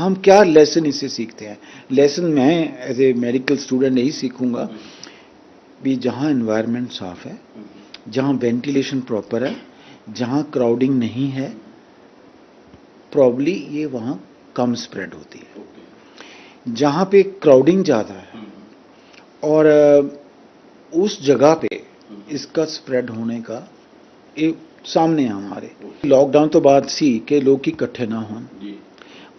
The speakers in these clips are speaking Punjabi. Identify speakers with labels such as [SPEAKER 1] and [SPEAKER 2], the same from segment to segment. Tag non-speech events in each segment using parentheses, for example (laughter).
[SPEAKER 1] हम क्या लेसन इससे सीखते हैं? लेसन मैं एज ए मेडिकल स्टूडेंट यही सीखूँगा। भी जहाँ इन्वायरमेंट साफ़ है, जहाँ वेंटिलेशन प्रॉपर है, जहाँ क्राउडिंग नहीं है प्रॉब्ली ये वहाँ कम स्प्रेड होती है। जहाँ पे क्राउडिंग ज़्यादा है और उस जगह पे इसका स्प्रेड होने का एक सामने है हमारे। लॉकडाउन तो बात सी के लोग इकट्ठे ना
[SPEAKER 2] हों।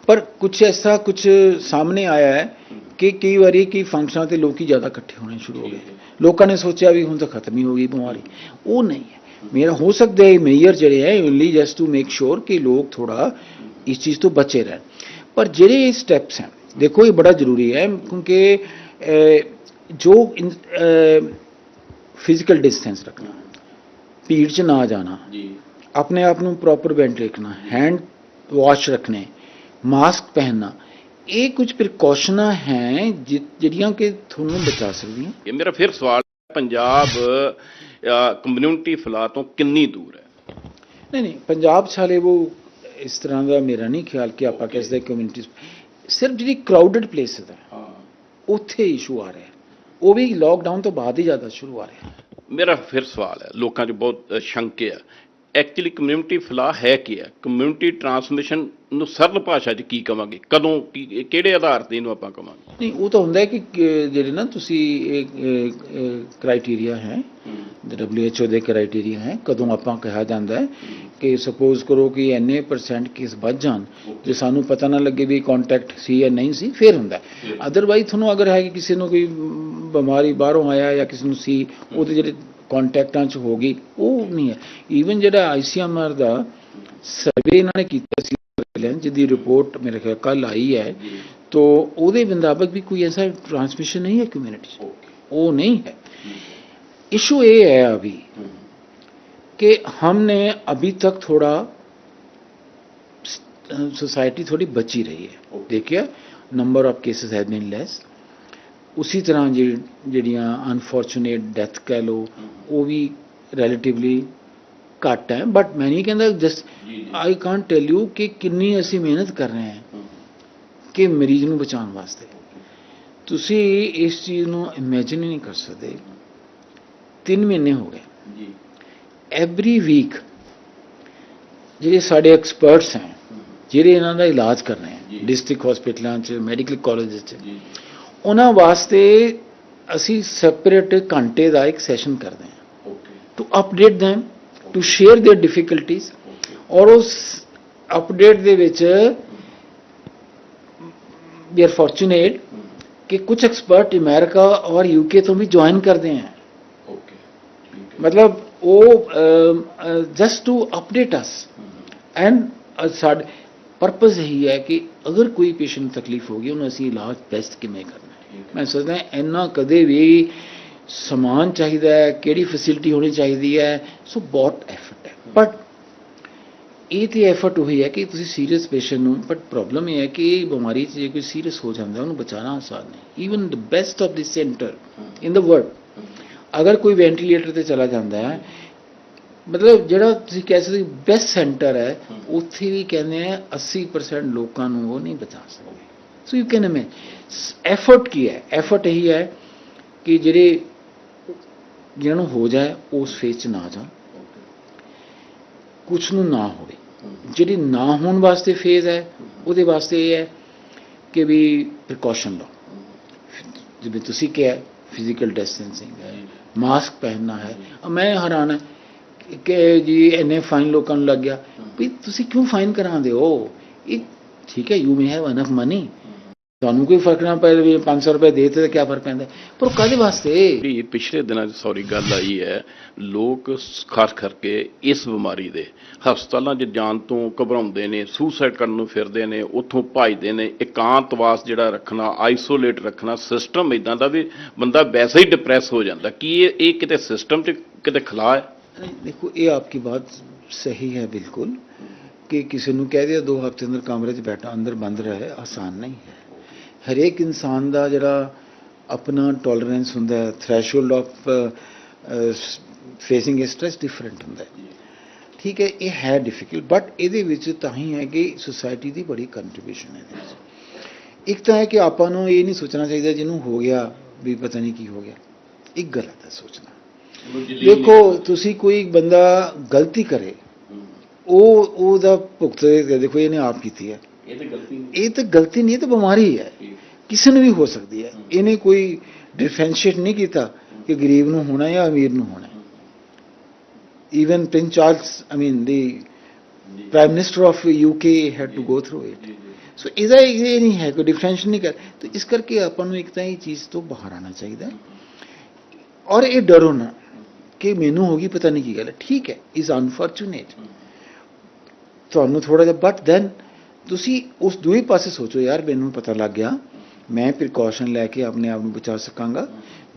[SPEAKER 1] ਪਰ ਕੁਝ ਐਸਾ ਕੁਝ ਸਾਹਮਣੇ ਆਇਆ ਹੈ ਕਿ ਕਈ ਵਾਰੀ ਕੀ ਫੰਕਸ਼ਨਾਂ ਤੇ ਲੋਕੀ ਜ਼ਿਆਦਾ ਇਕੱਠੇ ਹੋਣੇ ਸ਼ੁਰੂ ਹੋ ਗਏ। ਲੋਕਾਂ ਨੇ ਸੋਚਿਆ ਵੀ ਹੁਣ ਤਾਂ ਖਤਮ ਹੀ ਹੋ ਗਈ ਬਿਮਾਰੀ। ਉਹ ਨਹੀਂ ਹੈ। ਮੇਰਾ ਹੋ ਸਕਦਾ ਹੈ ਮੇਜਰ ਜਿਹੜੇ ਹੈ only just to make sure ਕਿ ਲੋਕ ਥੋੜਾ ਇਸ ਚੀਜ਼ ਤੋਂ ਬਚੇ ਰਹਿਣ। ਪਰ ਜਿਹੜੇ ਸਟੈਪਸ ਹਨ ਦੇਖੋ ਇਹ ਬੜਾ ਜ਼ਰੂਰੀ ਹੈ ਕਿਉਂਕਿ ਜੋ ਫਿਜ਼ੀਕਲ ਡਿਸਟੈਂਸ ਰੱਖਣਾ ਭੀੜ 'ਚ ਨਾ ਜਾਣਾ
[SPEAKER 2] ਜੀ।
[SPEAKER 1] ਆਪਣੇ ਆਪ ਨੂੰ ਪ੍ਰੋਪਰ ਵੈਂਟ ਰੱਖਣਾ ਹੈਂਡ ਵਾਸ਼ ਰੱਖਣੇ ਮਾਸਕ ਪਹਿਨਣਾ ਇਹ ਕੁਝ ਪ੍ਰੀਕਾਸ਼ਨਾਂ ਹੈ ਜਿਹੜੀਆਂ ਕਿ ਤੁਹਾਨੂੰ ਬਚਾ ਸਕਦੀਆਂ?
[SPEAKER 2] ਇਹ ਮੇਰਾ ਫਿਰ ਸਵਾਲ ਪੰਜਾਬ ਕਮਿਊਨਿਟੀ ਫਲਾ ਤੋਂ ਕਿੰਨੀ ਦੂਰ ਹੈ?
[SPEAKER 1] ਨਹੀਂ ਨਹੀਂ ਪੰਜਾਬ ਹਾਲੇ ਉਹ ਇਸ ਤਰ੍ਹਾਂ ਦਾ ਮੇਰਾ ਨਹੀਂ ਖਿਆਲ ਕਿ ਆਪਾਂ ਕਿਸ ਦੇ ਕਮਿਊਨਿਟੀਜ਼ ਸਿਰਫ ਜਿਹੜੀ ਕਰਾਊਡਡ ਪਲੇਸਸ ਹੈ
[SPEAKER 2] ਹਾਂ।
[SPEAKER 1] ਉੱਥੇ ਇਸ਼ੂ ਆ ਰਿਹਾ ਉਹ ਵੀ ਲੋਕਡਾਊਨ ਤੋਂ ਬਾਅਦ ਹੀ ਜ਼ਿਆਦਾ ਸ਼ੁਰੂ ਆ ਰਿਹਾ
[SPEAKER 2] ਮੇਰਾ ਫਿਰ ਸਵਾਲ ਹੈ ਲੋਕਾਂ 'ਚ ਬਹੁਤ ਸ਼ੰਕੇ ਆ ਐਕਚੁਅਲੀ ਕਮਿਊਨਿਟੀ ਫਲਾ ਹੈ ਕੀ ਹੈ? ਕਮਿਊਨਿਟੀ ਟਰਾਂਸਮਿਸ਼ਨ ਨੂੰ ਸਰਲ ਭਾਸ਼ਾ 'ਚ ਕੀ ਕਵਾਂਗੇ? ਕਦੋਂ ਕੀ ਕਿਹੜੇ ਆਧਾਰ ਤੇ ਇਹਨੂੰ ਆਪਾਂ ਕਵਾਂਗੇ?
[SPEAKER 1] ਨਹੀਂ ਉਹ ਤਾਂ ਹੁੰਦਾ ਹੈ ਕਿ ਕਿ ਜਿਹੜੇ ਨਾ ਤੁਸੀਂ ਕ੍ਰਾਈਟੇਰੀਆ ਹੈ WHO ਦੇ ਕ੍ਰਾਈਟੇਰੀਆ ਹੈ ਕਦੋਂ ਆਪਾਂ ਕਿਹਾ ਜਾਂਦਾ ਹੈ ਕਿ ਸਪੋਜ਼ ਕਰੋ ਕਿ ਇੰਨੇ ਪਰਸੈਂਟ ਕੇਸ ਵੱਧ ਜਾਣ ਜੇ ਸਾਨੂੰ ਪਤਾ ਨਾ ਲੱਗੇ ਵੀ ਕੰਟੈਕਟ ਸੀ ਜਾਂ ਨਹੀਂ ਸੀ ਫਿਰ ਹੁੰਦਾ ਅਦਰਵਾਈਜ਼ ਤੁਹਾਨੂੰ ਅਗਰ ਹੈ ਕਿ ਕਿਸੇ ਨੂੰ ਕੋਈ ਮ, ਬਿਮਾਰੀ ਬਾਹਰੋਂ ਆਇਆ ਜਾਂ ਕਿਸੇ ਨੂੰ ਸੀ ਉਹਦੇ ਜਿਹੜੇ ਕੰਟੈਕਟਾਂ 'ਚ ਹੋ ਗਈ ਉਹ ਨਹੀਂ ਹੈ ਈਵਨ ਜਿਹੜਾ ਆਈਸੀਐਮਆਰ ਦਾ ਸਰਵੇ ਇਹਨਾਂ ਨੇ ਕੀਤਾ ਸੀ ਸਰਵੇਲੈਂਸ ਜਿਹਦੀ ਰਿਪੋਰਟ ਮੇਰੇ ਖਿਆਲ ਕੱਲ ਆਈ ਹੈ तो ਉਹਦੇ ਮੁਤਾਬਕ ਵੀ ਕੋਈ ऐसा ट्रांसमिशन नहीं है कम्युनिटी से वो नहीं है इशू ये है अभी कि हमने अभी तक थोड़ा सोसाइटी थोड़ी बची रही है देखिए number of cases have been less ਉਸੀ ਤਰ੍ਹਾਂ ਜਿਹੜੀਆਂ ਅਨਫੋਰਚੂਨੇਟ ਡੈਥ ਕਹਿ ਲੋ ਉਹ ਵੀ ਰਿਲੇਟਿਵਲੀ ਘੱਟ ਹੈ ਬਟ ਮੈਂ ਨਹੀਂ ਕਹਿੰਦਾ just I can't tell you ਕਿ ਕਿੰਨੀ ਅਸੀਂ ਮਿਹਨਤ ਕਰ ਰਹੇ ਹਾਂ ਕਿ ਮਰੀਜ਼ ਨੂੰ ਬਚਾਉਣ ਵਾਸਤੇ। ਤੁਸੀਂ ਇਸ ਚੀਜ਼ ਨੂੰ ਇਮੇਜਿਨ ਹੀ ਨਹੀਂ ਕਰ ਸਕਦੇ। 3 ਮਹੀਨੇ ਹੋ ਗਏ।
[SPEAKER 2] ਜੀ।
[SPEAKER 1] ਐਵਰੀ ਵੀਕ ਜਿਹੜੇ ਸਾਡੇ ਐਕਸਪਰਟਸ ਹੈ ਜਿਹੜੇ ਇਹਨਾਂ ਦਾ ਇਲਾਜ ਕਰ ਰਹੇ। ਹੈ ਡਿਸਟ੍ਰਿਕਟ ਹਸਪੀਟਲਾਂ 'ਚ ਮੈਡੀਕਲ ਕਾਲਜਸ 'ਚ
[SPEAKER 2] ਜੀ।
[SPEAKER 1] ਉਹਨਾਂ ਵਾਸਤੇ ਅਸੀਂ ਸੈਪਰੇਟ ਘੰਟੇ ਦਾ ਇੱਕ ਸੈਸ਼ਨ ਕਰਦੇ ਹਾਂ
[SPEAKER 2] okay
[SPEAKER 1] to update them to share their difficulties ਔਰ ਉਸ ਅਪਡੇਟ ਦੇ ਵਿੱਚ ਵੀ ਆਰ ਫੋਰਚੂਨੇਟ ਕਿ ਕੁਝ ਐਕਸਪਰਟ ਅਮਰੀਕਾ ਔਰ ਯੂਕੇ ਤੋਂ ਵੀ ਜੁਆਇਨ ਕਰਦੇ ਹਨ
[SPEAKER 2] ਓਕੇ
[SPEAKER 1] ਮਤਲਬ ਉਹ just to update us and ਸਾਡੇ ਪਰਪਸ ਇਹੀ ਹੈ ਕਿ ਅਗਰ ਕੋਈ ਪੇਸ਼ੈਂਟ ਨੂੰ ਤਕਲੀਫ ਹੋ ਗਈ ਉਹਨੂੰ ਅਸੀਂ ਇਲਾਜ ਬੈਸਟ ਕਿਵੇਂ ਕਰਨਾ ਹੈ ਮੈਂ ਸੋਚਦਾ ਇੰਨਾ ਕਦੇ ਵੀ ਸਮਾਨ ਚਾਹੀਦਾ ਹੈ, ਕਿਹੜੀ ਫੈਸਿਲਿਟੀ ਹੋਣੀ ਚਾਹੀਦੀ ਹੈ ਸੋ ਬਹੁਤ ਐਫਰਟ ਹੈ। ਬਟ ਇਹ ਤੇ ਐਫਰਟ ਉਹੀ ਹੈ ਕਿ ਤੁਸੀਂ ਸੀਰੀਅਸ ਪੇਸ਼ੈਂਟ ਨੂੰ ਬਟ ਪ੍ਰੋਬਲਮ ਇਹ ਹੈ ਕਿ ਬਿਮਾਰੀ 'ਚ ਜੇ ਕੋਈ ਸੀਰੀਅਸ ਹੋ ਜਾਂਦਾ ਉਹਨੂੰ ਬਚਾਉਣਾ ਆਸਾਨ ਨਹੀਂ। Even the best of this centre in the world ਅਗਰ ਕੋਈ ਵੈਂਟੀਲੇਟਰ ਤੇ ਚਲਾ ਜਾਂਦਾ ਹੈ, ਮਤਲਬ ਜਿਹੜਾ ਤੁਸੀਂ ਕਹਿ ਸਕਦੇ ਬੈਸਟ ਸੈਂਟਰ ਹੈ, ਉੱਥੇ ਵੀ ਕਹਿੰਦੇ ਆ 80% ਲੋਕਾਂ ਨੂੰ ਉਹ ਨਹੀਂ ਬਚਾ ਸਕਦੇ। So you can imagine effort ਕੀ ਹੈ? ਐਫਰਟ ਇਹੀ ਹੈ ਕਿ ਜਿਹੜੇ ਜਿਹਨਾਂ ਨੂੰ ਹੋ ਜਾਏ, ਉਸ ਫੇਸ 'ਚ ਨਾ ਜਾਣ। ਕੁਛ ਨੂੰ ਨਾ ਹੋਵੇ। ਜਿਹੜੀ ਨਾ ਹੋਣ ਵਾਸਤੇ ਫੇਜ਼ ਹੈ, ਉਹਦੇ ਵਾਸਤੇ ਇਹ ਹੈ ਕਿ ਵੀ ਪ੍ਰੀਕਾਸ਼ਨ ਲਓ। ਜਿਵੇਂ ਤੁਸੀਂ ਕਿਹਾ ਫਿਜ਼ੀਕਲ ਡਿਸਟੈਂਸਿੰਗ ਹੈ ਮਾਸਕ ਪਹਿਨਣਾ ਹੈ। ਮੈਂ ਹੈਰਾਨ ਹੈ ਕਿ- ਜੀ ਇੰਨੇ ਫਾਈਨ ਲੋਕਾਂ ਨੂੰ ਲੱਗ ਗਿਆ। ਵੀ ਤੁਸੀਂ ਕਿਉਂ ਫਾਈਨ ਕਰਾਉਂਦੇ ਹੋ? ਇਹ ਠੀਕ ਹੈ you may have enough money ਤੁਹਾਨੂੰ ਕੋਈ ਫ਼ਰਕ ਨਾ ਪਏ ਵੀ 500 ਰੁਪਏ ਦੇਤੇ ਤਾਂ ਕੀ ਫ਼ਰਕ ਪੈਂਦਾ? ਪਰ ਕਾਦੇ ਵਾਸਤੇ?
[SPEAKER 2] ਵੀ ਪਿਛਲੇ ਦਿਨਾਂ 'ਚ ਸੌਰੀ ਗੱਲ ਆਈ ਹੈ ਲੋਕ ਖਾਸ ਕਰਕੇ ਇਸ ਬਿਮਾਰੀ ਦੇ ਹਸਪਤਾਲਾਂ 'ਚ ਜਾਣ ਤੋਂ ਘਬਰਾਉਂਦੇ ਨੇ ਸੁਸਾਈਡ ਕਰਨ ਨੂੰ ਫਿਰਦੇ ਨੇ ਉੱਥੋਂ ਭੱਜਦੇ ਨੇ ਇਕਾਂਤਵਾਸ ਜਿਹੜਾ ਰੱਖਣਾ ਆਈਸੋਲੇਟ ਰੱਖਣਾ ਸਿਸਟਮ ਇਦਾਂ ਦਾ ਵੀ ਬੰਦਾ ਵੈਸੇ ਹੀ ਡਿਪਰੈਸ ਹੋ ਜਾਂਦਾ। ਕੀ ਇਹ ਇਹ ਕਿਤੇ ਸਿਸਟਮ 'ਚ ਕਿਤੇ ਖਲਾ ਹੈ?
[SPEAKER 1] ਦੇਖੋ ਇਹ ਆਪਕੀ ਬਾਤ ਸਹੀ ਹੈ ਬਿਲਕੁਲ ਕਿ ਕਿਸੇ ਨੂੰ ਕਹਿ ਦਿਆ ਦੋ ਹਫ਼ਤੇ ਅੰਦਰ ਕਮਰੇ 'ਚ ਬੈਠਾ ਅੰਦਰ ਬੰਦ ਰਹੇ ਆਸਾਨ ਨਹੀਂ ਹੈ। ਹਰੇਕ ਇਨਸਾਨ ਦਾ ਜਿਹੜਾ ਆਪਣਾ ਟੋਲਰੈਂਸ ਹੁੰਦਾ ਹੈ threshold of facing stress different ਹੁੰਦਾ ਹੈ। ਠੀਕ ਹੈ ਇਹ ਹੈ ਡਿਫਿਕਲਟ ਬਟ ਇਹਦੇ ਵਿੱਚ ਤਾਂ ਹੀ ਹੈ ਕਿ ਸੁਸਾਇਟੀ ਦੀ ਬੜੀ ਕੰਟਰੀਬਿਊਸ਼ਨ ਹੈ ਇਹਦੇ ਵਿੱਚ। ਇੱਕ ਤਾਂ ਹੈ ਕਿ ਆਪਾਂ ਨੂੰ ਇਹ ਨਹੀਂ ਸੋਚਣਾ ਚਾਹੀਦਾ ਜਿਹਨੂੰ ਹੋ ਗਿਆ ਵੀ ਪਤਾ ਨਹੀਂ ਕੀ ਹੋ ਗਿਆ। ਇੱਕ ਗਲਤ ਹੈ ਸੋਚਣਾ। ਦੇਖੋ ਤੁਸੀਂ ਕੋਈ ਬੰਦਾ ਗਲਤੀ ਕਰੇ ਉਹ ਉਹਦਾ ਭੁਗਤ ਦੇਖੋ ਇਹਨੇ ਆਪ ਕੀਤੀ ਹੈ।
[SPEAKER 2] ਇਹ ਤਾਂ ਗਲਤੀ
[SPEAKER 1] ਇਹ ਤਾਂ ਗਲਤੀ ਨਹੀਂ ਇਹ ਤਾਂ ਬਿਮਾਰੀ ਹੈ। ਕਿਸੇ ਨੂੰ ਵੀ ਹੋ ਸਕਦੀ ਹੈ। ਇਹਨੇ ਕੋਈ ਡਿਫਰੈਂਸ਼ੀਏਟ ਨਹੀਂ ਕੀਤਾ ਕਿ ਗਰੀਬ ਨੂੰ ਹੋਣਾ ਜਾਂ ਅਮੀਰ ਨੂੰ ਹੋਣਾ। Even Prince Charles, I mean, the Prime Minister of UK had to go through it. ਸੋ ਇਹਦਾ ਇਹ ਨਹੀਂ ਹੈ ਕੋਈ ਡਿਫਰੈਂਸ਼ ਨਹੀਂ ਕਰ ਤੇ ਇਸ ਕਰਕੇ ਆਪਾਂ ਨੂੰ ਇੱਕ ਤਾਂ ਇਹ ਚੀਜ਼ ਤੋਂ ਬਾਹਰ ਆਣਾ ਚਾਹੀਦਾ। ਔਰ ਇਹ ਡਰੋ ਨਾ ਕਿ ਮੈਨੂੰ ਹੋ ਗਈ ਪਤਾ ਨਹੀਂ ਕੀ ਗੱਲ ਹੈ। ਠੀਕ ਹੈ ਇਜ਼ ਅਨਫੋਰਚੂਨੇਟ ਤੁਹਾਨੂੰ ਥੋੜਾ ਜਿਹਾ ਬਟ ਦੈਨ ਤੁਸੀਂ ਉਸ ਦੂਏ ਪਾਸੇ ਸੋਚੋ ਯਾਰ ਮੈਨੂੰ ਪਤਾ ਲੱਗ ਗਿਆ। ਮੈਂ ਪ੍ਰੀਕਾਸ਼ਨ ਲੈ ਕੇ ਆਪਣੇ ਆਪ ਨੂੰ ਬਚਾ ਸਕਾਂਗਾ।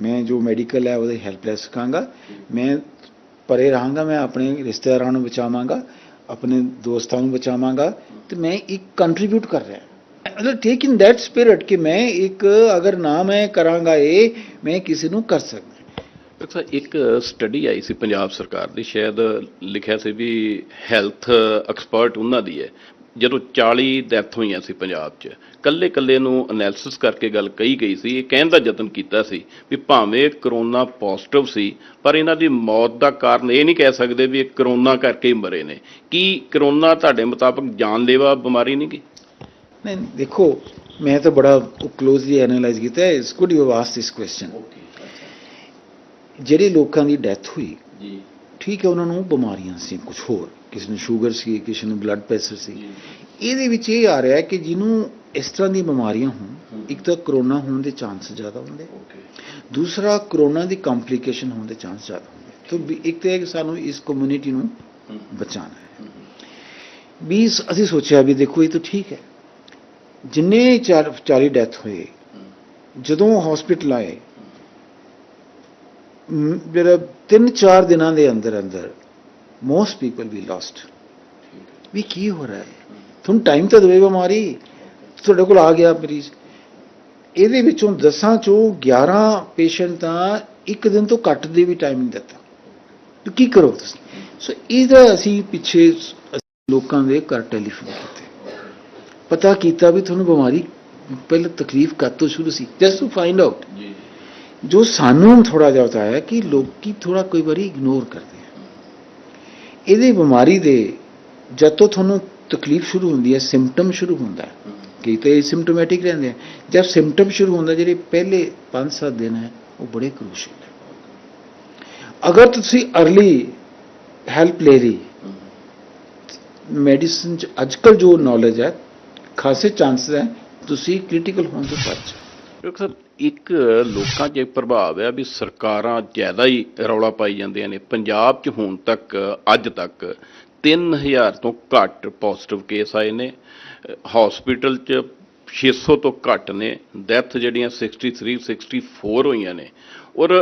[SPEAKER 1] ਮੈਂ ਜੋ ਮੈਡੀਕਲ ਹੈ, ਉਹਦੇ ਹੈਲਪ ਲੈ ਸਕਾਂਗਾ। ਮੈਂ ਪਰੇ ਰਹਾਂਗਾ, ਮੈਂ ਆਪਣੇ ਰਿਸ਼ਤੇਦਾਰਾਂ ਨੂੰ ਬਚਾਵਾਂਗਾ, ਆਪਣੇ ਦੋਸਤਾਂ ਨੂੰ ਬਚਾਵਾਂਗਾ ਤੇ ਮੈਂ ਇੱਕ ਕੰਟਰੀਬਿਊਟ ਕਰ ਰਿਹਾ। ਮਤਲਬ ਟੇਕ ਇਨ ਦੈਟ ਸਪਿਰਿਟ ਕਿ ਮੈਂ ਇੱਕ ਅਗਰ ਨਾ ਮੈਂ ਕਰਾਂਗਾ ਇਹ, ਮੈਂ ਕਿਸੇ ਨੂੰ ਕਰ ਸਕਦਾ।
[SPEAKER 2] ਡਾਕਟਰ ਇੱਕ ਸਟੱਡੀ ਆਈ ਸੀ ਪੰਜਾਬ ਸਰਕਾਰ ਦੀ, ਸ਼ਾਇਦ ਲਿਖਿਆ ਸੀ ਵੀ ਹੈਲਥ ਐਕਸਪਰਟ ਉਹਨਾਂ ਦੀ ਹੈ। ਜਦੋਂ 40 ਡੈਥ ਹੋਈਆਂ ਸੀ ਪੰਜਾਬ 'ਚ ਕੱਲੇ ਕੱਲੇ ਨੂੰ ਐਨਾਲਿਸਿਸ ਕਰਕੇ ਗੱਲ ਕਹੀ ਗਈ ਸੀ ਇਹ ਕਹਿਣ ਦਾ ਯਤਨ ਕੀਤਾ ਸੀ ਵੀ ਭਾਵੇਂ ਕਰੋਨਾ ਪੋਜ਼ਿਟਿਵ ਸੀ ਪਰ ਇਹਨਾਂ ਦੀ ਮੌਤ ਦਾ ਕਾਰਨ ਇਹ ਨਹੀਂ ਕਹਿ ਸਕਦੇ ਵੀ ਇਹ ਕਰੋਨਾ ਕਰਕੇ ਹੀ ਮਰੇ ਨੇ। ਕੀ ਕਰੋਨਾ ਤੁਹਾਡੇ ਮੁਤਾਬਕ ਜਾਨਲੇਵਾ ਬਿਮਾਰੀ ਨਹੀਂ ਗੀ?
[SPEAKER 1] ਨਹੀਂ ਦੇਖੋ ਮੈਂ ਤਾਂ ਬੜਾ ਕਲੋਜ਼ਲੀ ਐਨਾਲਾਈਜ਼ ਕੀਤਾ ਹੈ ਇਸ could you ask this question ਜਿਹੜੇ ਲੋਕਾਂ ਦੀ ਡੈਥ ਹੋਈ
[SPEAKER 2] ਜੀ।
[SPEAKER 1] ਠੀਕ ਹੈ ਉਹਨਾਂ ਨੂੰ ਬਿਮਾਰੀਆਂ ਸੀ ਕੁਝ ਹੋਰ। ਕਿਸੇ ਨੂੰ ਸ਼ੂਗਰ ਸੀ ਕਿਸੇ ਨੂੰ ਬਲੱਡ ਪ੍ਰੈਸ਼ਰ ਸੀ। ਇਹਦੇ ਵਿੱਚ ਇਹ ਆ ਰਿਹਾ ਕਿ ਜਿਹਨੂੰ ਇਸ ਤਰ੍ਹਾਂ ਦੀ ਬਿਮਾਰੀਆਂ ਹੋਣ ਇੱਕ ਤਾਂ ਕਰੋਨਾ ਹੋਣ ਦੇ ਚਾਂਸ ਜ਼ਿਆਦਾ ਹੁੰਦੇ।
[SPEAKER 2] ਓਕੇ
[SPEAKER 1] ਦੂਸਰਾ ਕਰੋਨਾ ਦੀ ਕੰਪਲਿਕੇਸ਼ਨ ਹੋਣ ਦੇ ਚਾਂਸ ਜ਼ਿਆਦਾ ਹੁੰਦੇ। ਤਾਂ ਇੱਕ ਤਾਂ ਇਹ ਕਿ ਸਾਨੂੰ ਇਸ ਕਮਿਊਨਿਟੀ ਨੂੰ ਬਚਾਉਣਾ ਹੈ। ਵੀ ਅਸੀਂ ਸੋਚਿਆ ਵੀ ਦੇਖੋ ਇਹ ਤਾਂ ਠੀਕ ਹੈ। ਜਿੰਨੇ 40 ਡੈਥ ਹੋਏ ਜਦੋਂ ਹਸਪੀਟਲ ਆਏ ਜਿਹੜਾ 3-4 ਦਿਨਾਂ ਦੇ ਅੰਦਰ ਅੰਦਰ ਮੋਸਟ ਪੀਪਲ ਵੀ ਲਾਸਟ ਵੀ ਕੀ ਹੋ ਰਿਹਾ ਹੈ ਤੁਹਾਨੂੰ ਟਾਈਮ ਤਾਂ ਦੇਵੇ ਬਿਮਾਰੀ ਤੁਹਾਡੇ ਕੋਲ ਆ ਗਿਆ ਮਰੀਜ਼ ਇਹਦੇ ਵਿੱਚੋਂ 10 ਚੋਂ 11 ਪੇਸ਼ੈਂਟ ਤਾਂ ਇੱਕ ਦਿਨ ਤੋਂ ਘੱਟ ਦੇ ਵੀ ਟਾਈਮ ਨਹੀਂ ਦਿੱਤਾ ਤੇ ਕੀ ਕਰੋ ਤੁਸੀਂ ਸੋ ਇਹਦਾ ਅਸੀਂ ਪਿੱਛੇ ਲੋਕਾਂ ਦੇ ਘਰ ਟੈਲੀਫੋਨ ਕੀਤੇ ਪਤਾ ਕੀਤਾ ਵੀ ਤੁਹਾਨੂੰ ਬਿਮਾਰੀ ਪਹਿਲਾਂ ਤਕਲੀਫ ਕਦ ਤੋਂ ਸ਼ੁਰੂ ਸੀ ਜਸਟ ਟੂ ਫਾਈਂਡ ਆਊਟ
[SPEAKER 2] ਜੀ
[SPEAKER 1] ਸਾਨੂੰ ਥੋੜਾ ਜਿਹਾ ਹੋਤਾ ਹੈ ਕਿ ਲੋਕੀ ਥੋੜਾ ਕੋਈ ਵਾਰੀ ਇਗਨੋਰ ਕਰਦੇ ਇਹਦੀ ਬਿਮਾਰੀ ਦੇ ਜਦ ਤੋਂ ਤੁਹਾਨੂੰ ਤਕਲੀਫ ਸ਼ੁਰੂ ਹੁੰਦੀ ਹੈ ਸਿੰਪਟਮ ਸ਼ੁਰੂ ਹੁੰਦਾ ਹੈ। ਕਈ ਤਾਂ ਇਹ ਸਿੰਪਟੋਮੈਟਿਕ ਰਹਿੰਦੇ ਆ। ਜਦ ਸਿੰਪਟਮ ਸ਼ੁਰੂ ਹੁੰਦਾ ਜਿਹੜੇ ਪਹਿਲੇ 5-7 ਦਿਨ ਹੈ ਉਹ ਬੜੇ ਕ੍ਰੂਸ਼ੀਅਲ ਹੈ। ਅਗਰ ਤੁਸੀਂ ਅਰਲੀ ਹੈਲਪ ਲੈ ਲਈ ਮੈਡੀਸਿਨ ਚ ਅੱਜਕੱਲ ਜੋ ਨੌਲੇਜ ਹੈ ਖਾਸੇ ਚਾਂਸਸ ਹੈ ਤੁਸੀਂ ਕ੍ਰਿਟੀਕਲ ਹੋਣ ਤੋਂ ਬਚ ਜਾਓ।
[SPEAKER 2] ਡਾਕਟਰ ਸਾਹਿਬ ਇੱਕ ਲੋਕਾਂ 'ਚ ਪ੍ਰਭਾਵ ਹੈ ਵੀ ਸਰਕਾਰਾਂ ਜ਼ਿਆਦਾ ਹੀ ਰੌਲਾ ਪਾਈ ਜਾਂਦੀਆਂ ਨੇ। ਪੰਜਾਬ 'ਚ ਹੁਣ ਤੱਕ ਅੱਜ ਤੱਕ 3000 ਤੋਂ ਘੱਟ ਪੋਜ਼ਿਟਿਵ ਕੇਸ ਆਏ ਨੇ। ਹਸਪੀਟਲ 'ਚ 600 ਤੋਂ ਘੱਟ ਨੇ। ਡੈਥ ਜਿਹੜੀਆਂ 63 64 ਹੋਈਆਂ ਨੇ। ਔਰ